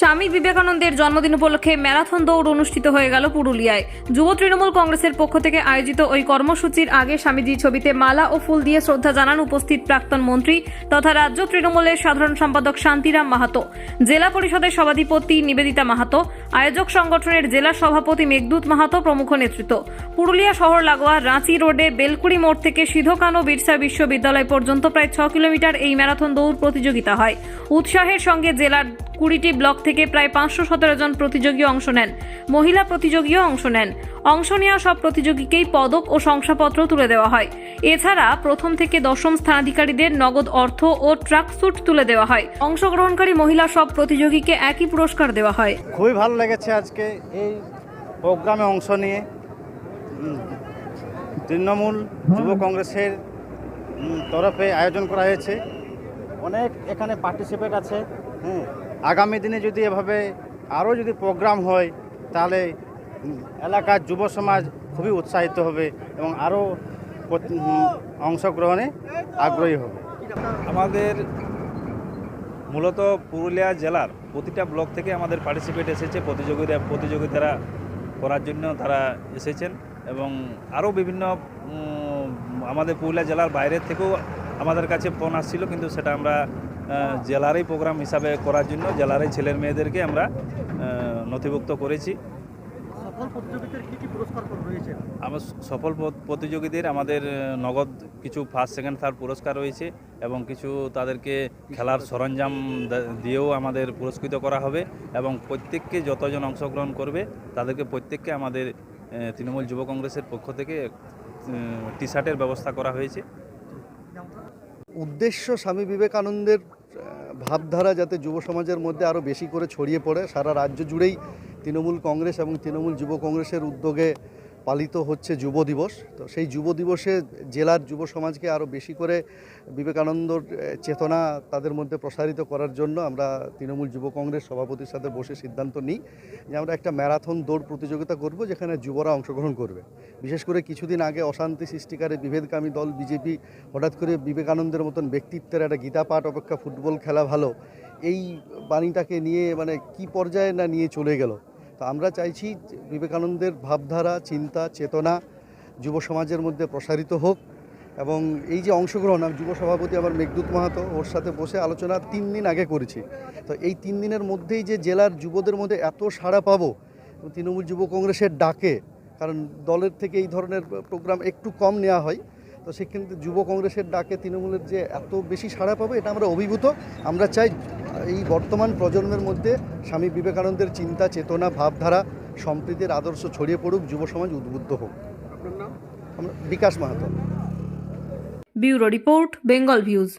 স্বামী বিবেকানন্দের জন্মদিন উপলক্ষে ম্যারাথন দৌড় অনুষ্ঠিত হয়ে গেল পুরুলিয়ায়। যুব তৃণমূল কংগ্রেসের পক্ষ থেকে আয়োজিত ওই কর্মসূচির আগে স্বামীজি ছবিতে মালা ও ফুল দিয়ে শ্রদ্ধা জানান উপস্থিত প্রাক্তন মন্ত্রী তথা রাজ্য তৃণমূলের সাধারণ সম্পাদক শান্তিরাম মাহাতো, জেলা পরিষদের সভাধিপতি নিবেদিতা মাহাতো, আয়োজক সংগঠনের জেলা সভাপতি মেঘদূত মাহাতো প্রমুখ নেতৃত্ব। পুরুলিয়া শহর লাগোয়া রাঁচি রোডে বেলকুড়ি মোড় থেকে সিধোকানো বিরসা বিশ্ববিদ্যালয় পর্যন্ত প্রায় ছ কিলোমিটার এই ম্যারাথন দৌড় প্রতিযোগিতা হয়। উৎসাহের সঙ্গে জেলার কুড়িটি ব্লক থেকে প্রায় পাঁচশো সতেরো জন প্রতিযোগী অংশ নেন। মহিলা প্রতিযোগীও অংশ নেন। অংশ নেওয়া সব প্রতিযোগীকেই পদক ও শংসাপত্র তুলে দেওয়া হয়। এছাড়া প্রথম থেকে দশম স্থানাধিকারীদের নগদ অর্থ ও ট্রাক স্যুট তুলে দেওয়া হয়। অংশগ্রহণকারী মহিলা সব প্রতিযোগীকে একই পুরস্কার দেওয়া হয়। খুবই ভালো লেগেছে আজকে এই প্রোগ্রামে অংশ নিয়ে। তৃণমূল যুব কংগ্রেসের তরফে আয়োজন করা হয়েছে। অনেক এখানে পার্টিসিপেট আছে। হ্যাঁ আগামী দিনে যদি এভাবে আরও যদি প্রোগ্রাম হয়, তাহলে এলাকার যুব সমাজ খুবই উৎসাহিত হবে এবং আরও অংশগ্রহণে আগ্রহী হবে। আমাদের মূলত পুরুলিয়া জেলার প্রতিটা ব্লক থেকে আমাদের পার্টিসিপেট এসেছে, প্রতিযোগিতা প্রতিযোগিতারা করার জন্য তারা এসেছেন এবং আরও বিভিন্ন আমাদের পুরুলিয়া জেলার বাইরের থেকেও আমাদের কাছে ফোন আসছিল, কিন্তু সেটা আমরা জেলারই প্রোগ্রাম হিসাবে করার জন্য জেলারই ছেলের মেয়েদেরকে আমরা নথিভুক্ত করেছি। আমার সফল প্রতিযোগীদের আমাদের নগদ কিছু ফার্স্ট সেকেন্ড থার্ড পুরস্কার রয়েছে এবং কিছু তাদেরকে খেলার সরঞ্জাম দিয়েও আমাদের পুরস্কৃত করা হবে এবং প্রত্যেককে যতজন অংশগ্রহণ করবে তাদেরকে প্রত্যেককে আমাদের তৃণমূল যুব কংগ্রেসের পক্ষ থেকে টি শার্টের ব্যবস্থা করা হয়েছে। উদ্দেশ্য স্বামী বিবেকানন্দের ভাবধারা যাতে যুব সমাজের মধ্যে আরও বেশি করে ছড়িয়ে পড়ে। সারা রাজ্য জুড়েই তৃণমূল কংগ্রেস এবং তৃণমূল যুব কংগ্রেসের উদ্যোগে পালিত হচ্ছে যুব দিবস। তো সেই যুব দিবসে জেলার যুব সমাজকে আরও বেশি করে বিবেকানন্দর চেতনা তাদের মধ্যে প্রসারিত করার জন্য আমরা তৃণমূল যুব কংগ্রেস সভাপতির সাথে বসে সিদ্ধান্ত নিই যে আমরা একটা ম্যারাথন দৌড় প্রতিযোগিতা করব যেখানে যুবরা অংশগ্রহণ করবে। বিশেষ করে কিছুদিন আগে অশান্তি সৃষ্টিকারী বিভেদকামী দল বিজেপি হঠাৎ করে বিবেকানন্দের মতন ব্যক্তিত্বের একটা গীতা পাঠ অপেক্ষা ফুটবল খেলা ভালো, এই বাণীটাকে নিয়ে মানে কি পর্যায়ে না নিয়ে চলে গেল? তো আমরা চাইছি বিবেকানন্দের ভাবধারা, চিন্তা, চেতনা যুব সমাজের মধ্যে প্রসারিত হোক এবং এই যে অংশগ্রহণ, আমি যুব সভাপতি আমার মেঘদূত মাহাতো, ওর সাথে বসে আলোচনা তিন দিন আগে করেছি। তো এই তিন দিনের মধ্যেই যে জেলার যুবদের মধ্যে এত সাড়া পাবো, তৃণমূল যুব কংগ্রেসের ডাকে, কারণ দলের থেকে এই ধরনের প্রোগ্রাম একটু কম নেওয়া হয়, তো সেক্ষেত্রে যুব কংগ্রেসের ডাকে তৃণমূলের যে এত বেশি সাড়া পাবে, এটা আমরা অভিভূত। আমরা চাই এই বর্তমান প্রজন্মের মধ্যে স্বামী বিবেকানন্দের চিন্তা চেতনা ভাবধারা সম্প্রীতির আদর্শ ছড়িয়ে পড়ুক যুব সমাজ উদ্বুদ্ধ হোক। আমরা Bikash Mahato. Bureau report Bengal views.